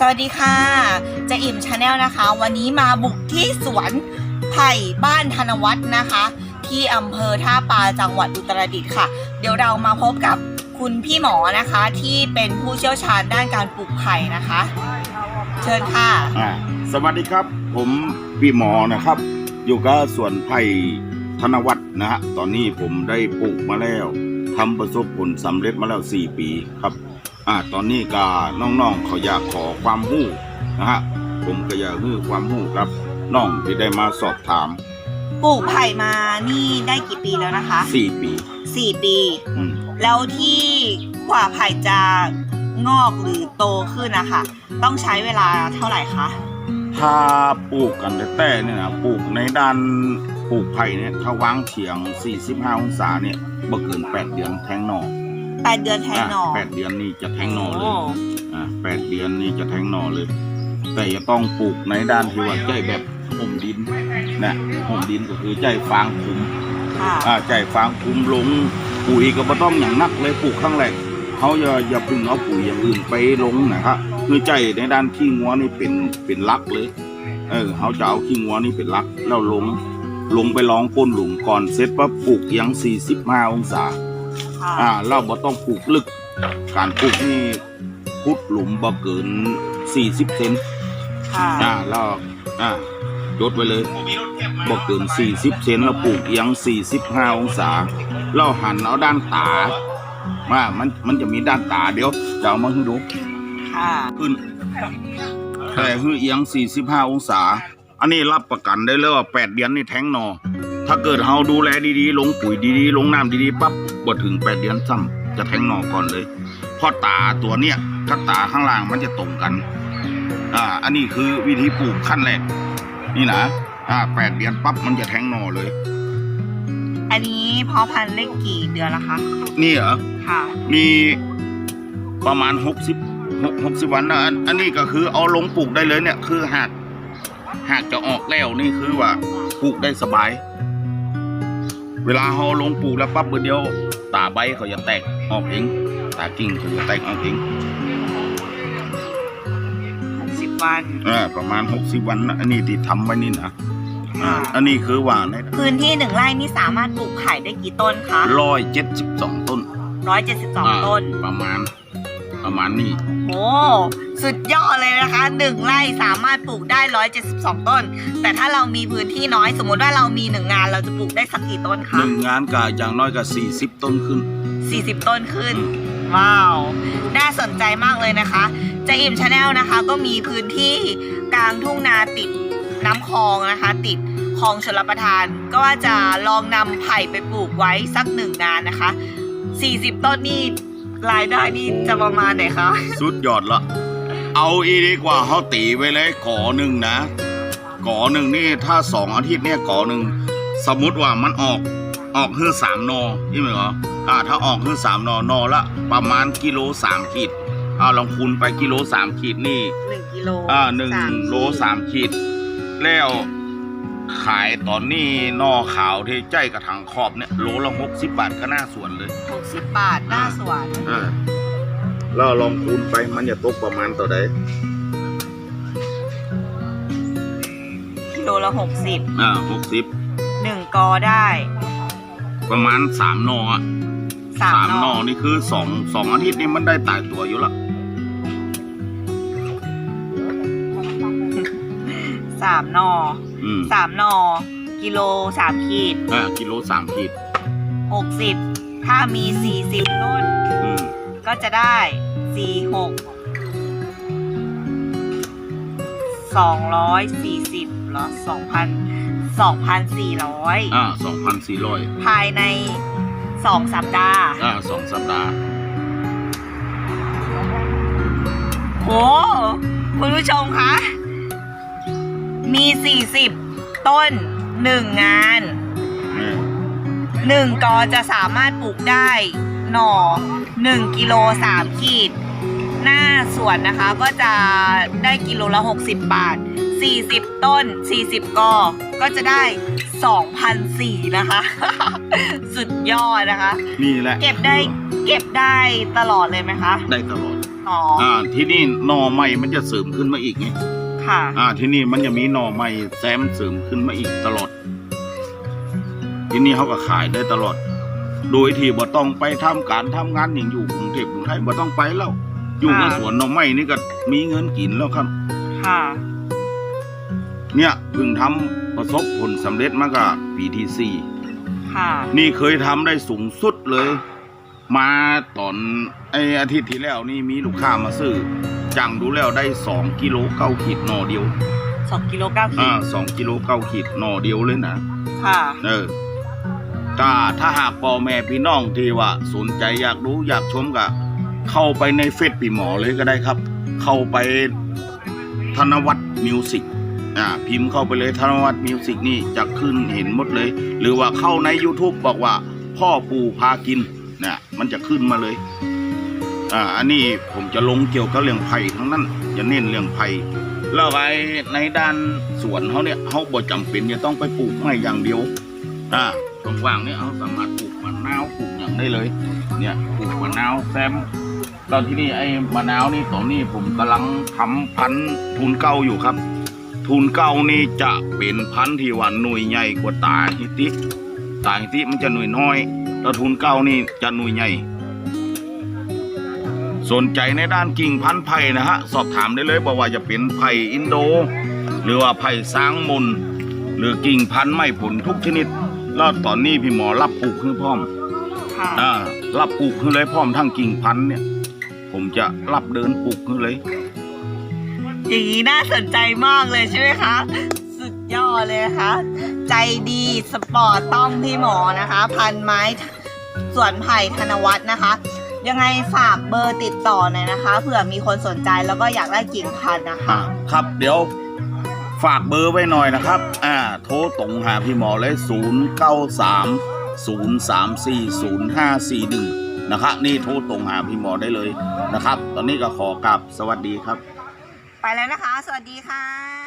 สวัสดีค่ะเจะอิ่มชาแนลนะคะ วันนี้มาบุกที่สวนไผ่บ้านธนวัฒน์นะคะ ที่อำเภอท่าปาจังหวัดอุตรดิตถ์ค่ะ เดี๋ยวเรามาพบกับคุณพี่หมอนะคะ ที่เป็นผู้เชี่ยวชาญด้านการปลูกไผ่นะคะ เชิญค่ะอ่าสวัสดีครับ ผมพี่หมอนะครับ อยู่กับสวนไผ่ธนวัฒน์นะฮะตอนนี้ผมได้ปลูกมาแล้วทำประสบผลสำเร็จมาแล้ว 4 ปีครับ อ่าตอนนี้ก็น้องๆเขาอยากขอความรู้นะฮะผมก็อยากให้ความรู้ครับน้องที่ได้มาสอบถามปลูกไผ่มานี่ได้กี่ปีแล้วนะคะ4ปี4ปี อืมแล้วที่กว่าไผ่จะงอกหรือโตขึ้นนะคะต้องใช้เวลาเท่าไหร่คะถ้าปลูกกันแต่ๆเนี่ยนะปลูกในด้านปลูกไผ่เนี่ยถ้าวางเฉียง 45 องศาเนี่ยบ่เกิน 8 เดือนแทงหน่อ 8เดือนแทงหน่อแปดเดือนนี่จะแทงหน่อเลยโอ่าแปดเดือนนี่จะแทงหน่อเลย แต่จะต้องปลูกในด้านที่ว่าใจแบบห่มดินนะห่มดินก็คือใจฟางคุมค่ะอ่าใจฟางคุมลงปุ๋ยก็ไม่ต้องอย่างนักเลยปลูกข้างแรกเขาอย่าอย่าเพึ่งเอาปุ๋ยอย่างอื่นไปลงนะครับคือใจในด้านขี้งัวนี่เป็นเป็นลักเลยเออเขาจะเอาขี้งัวนี่เป็นลักแล้วลงลงไปลองก้นหลุมก่อนเสร็จปั๊บปลูกเอียง45องศาค่ะ อ่าเราบ่ต้องปลูกลึก การปลูกนี่พุดหลุมบ่เกิน40เซนค่ะอ่าแล้วอ่าจดไว้เลยบ่เกิน40เซนแล้วปลูกเอียง45องศา เราหันเอาด้านตาว่ามันมันจะมีด้านตาเดี๋ยวจะเอามาให้ดูค่ะขึ้นแต่คือเอียง 45 องศา อันนี้รับประกันได้เลยว่า 8 เดือนนี่แทงหนอ ถ้าเกิดเราดูแลดีๆ ลงปุ๋ยดีๆ ลงน้ำดีๆปั๊บบ่ถึง8เดือนซ้ำจะแทงหนอก่อนเลยเพราะตาตัวเนี้ยกับตาข้างล่างมันจะตรงกัน อ่า อันนี้คือวิธีปลูกขั้นแรกนี่นะอ่า8เดือนปั๊บมันจะแทงหนอเลย อันนี้เพาะพันธุ์ได้กี่เดือนแล้วคะ นี่เหรอ ค่ะ มีประมาณหกสิบหกสิบวันนะอันอันนี้ก็คือเอาลงปลูกได้เลยเนี่ย คือหากหากจะออกแล้วนี่คือว่าปลูกได้สบาย เวลาเขาลงปลูกแล้วปั๊บเดียว ตาใบเขาจะแตกออกเองตากิ่งเขาจะแตกออกเอง60วันอ่าประมาณหกสิบวันนะอันนี้ที่ทำไว้นี่นะอ่าอันนี้คือว่าในพื้นที่หนึ่งไร่นี่สามารถปลูกไผ่ได้กี่ต้นคะร้อยเจ็ดสิบสองต้นอ่า172ต้น ประมาณ ประมาณนี้โอ้ สุดยอดเลยนะคะหนึ่งไร่สามารถปลูกได้ 172 ต้น แต่ถ้าเรามีพื้นที่น้อยสมมติว่าเรามีหนึ่งงานเราจะปลูกได้สักกี่ต้นหคะนึ่งงานก็อย่างน้อยก็สี่สิบต้นขึ้น 40 ต้นขึ้น ว้าว น่าสนใจมากเลยนะคะจะอิ่มชาแนลนะคะ ก็มีพื้นที่กลางทุ่งนาติดน้ำคลองนะคะ ติดคลองชลประทาน ก็ว่าจะลองนำไผ่ไปปลูกไว้สักหนึ่งงานนะคะ 40 ต้นนี่รายได้นี่จะประมาณไหนคะ สุดยอดละ เอาอีดีกว่าเขาตีไว้เลยก่อหนึ่งนะก่อหนึ่งนี่ถ้าสองอาทิตย์เนี่ยก่อหนึ่งสมมติว่ามันออกออกคือสามนอใช่ไหมเหรออ่าถ้าออกคือสามนอนอละประมาณกิโลสามขีดอ่าลองคูณไปกิโลสามขีดนี่1กิโลอ่าหนึ่งสามโลสามขีด แล้วขายตอนนี้นอขาวที่ใจกระถางขอบเนี่ยโลละหกสิบบาทก็น่าสวนเลย60บาทหน้าสวนอ่า แล้วลองคูณไปมันจะตกประมาณต่อใดกิโลละ60อ่าหกสิบ1กอได้ประมาณสามหนออะสามหนอนี่คือสองสองอาทิตย์นี่มันได้ตายตัวอยู่ละสามหนออืมสามหนอกิโลสามขีดอ่ากิโลสามขีดหกสิบถ้ามีสี่สิบต้น อืมก็จะได้ สี่หกสองร้อยสี่สิบหรอสองพันสองพันสี่ร้อยอ่าสองพันสี่ร้อยภายในสองสัปดาห์อ่าสองสัปดาห์โอ้คุณผู้ชมคะ มีสี่สิบต้นหนึ่งงานนี่หนึ่งกอจะสามารถปลูกได้ หน่อหนึ่งกิโลสามขีด หน้าสวนนะคะก็จะได้กิโลละ 60 บาท 40 ต้น 40กอก็จะได้2,004นะคะ สุดยอดนะคะ นี่แหละ เก็บได้เก็บได้ตลอดเลยไหมคะ ได้ตลอดอ๋ออ่าที่นี่หน่อใหม่มันจะเสริมขึ้นมาอีกไงค่ะ อ่าที่นี่มันจะมีหน่อใหม่แซมเสริมขึ้นมาอีกตลอด ที่นี่เขาก็ขายได้ตลอด โดยที่บ่ต้องไปทำการทำงานอย่างอยู่กรุงเทพกรุงไทยบ่ต้องไปแล้ว อยู่ในค่ะสวนหน่อไม้นี่ก็มีเงินกินแล้วครับ ค่ะ เนี่ยเพิ่งทำประสบผลสำเร็จมากับปีที่สี่ค่ะ นี่เคยทำได้สูงสุดเลย มาตอนไออาทิตย์ที่แล้วนี่มีลูกค้ามาซื้อจังดูแล้วได้สองกิโลเก้าขีดหน่อเดียว สองกิโลเก้าขีอ่าดสองกิโลเก้าขีดหน่อเดียวเลยนะ ค่ะ เออถ้าถ้าหากพ่อแม่พี่น้องที่ว่าสนใจอยากรู้อยากชมก็ เข้าไปในเฟซปีหมอเลยก็ได้ครับ เข้าไปธนวัฒน์มิวสิกอ่าพิมพ์เข้าไปเลยธนวัฒน์มิวสิกนี่จะขึ้นเห็นหมดเลย หรือว่าเข้าใน YouTube บอกว่า พ่อปู่พากินนะมันจะขึ้นมาเลยอ่าอันนี้ผมจะลงเกี่ยวกับเรื่องไผ่ทั้งนั้นจะเน้นเรื่องไผ่แล้วไอ้ในด้านสวนเขาเนี่ยเขาบ่จำเป็นจะต้องไปปลูกไม้อย่างเดียวอ่าตรงว่างเนี่ยเขาสามารถปลูกมะนาวปลูกอย่างได้เลย เนี่ยปลูกมะนาวแซม ตอนที่นี่ไอ้มะนาวนี่ตอนนี้ผมกำลังทำพันธุ์ทุนเก้าอยู่ครับ ทุนเก้านี่จะเป็นพันธุ์ที่ว่าหน่วยใหญ่กว่าตาฮิติตาฮิติมันจะหน่วยน้อยแล้วทุนเก้านี่จะหน่วยใหญ่ สนใจในด้านกิ่งพันธุ์ไผ่นะฮะสอบถามได้เลยบอกว่าจะเป็นไผ่อินโด หรือว่าไผ่สร้างมนหรือกิ่งพันธุ์ไม้ผลทุกชนิด แล้วตอนนี้พี่หมอรับปลูกให้พร้อมค่ะ อ่ารับปลูกให้เลยพร้อมทั้งกิ่งพันธุ์เนี่ย ผมจะรับเดินปลูกให้เลย อย่างนี้น่าสนใจมากเลยใช่ไหมคะ สุดยอดเลยนะคะใจดีสปอร์ตต้องพี่หมอนะคะ พันไม้สวนไผ่ธนวัฒน์นะคะ ยังไงฝากเบอร์ติดต่อหน่อยนะคะ เผื่อมีคนสนใจแล้วก็อยากได้กิ่งพันธุ์นะคะอ่าครับเดี๋ยวฝากเบอร์ไว้หน่อยนะครับ อ่า โทรตรงหาพี่หมอเลย 0 0 3 4 0 5 4 1นะครับนี่โทรตรงหาพี่หมอได้เลยนะครับ ตอนนี้ก็ขอกลับสวัสดีครับ ไปแล้วนะคะ สวัสดีค่ะ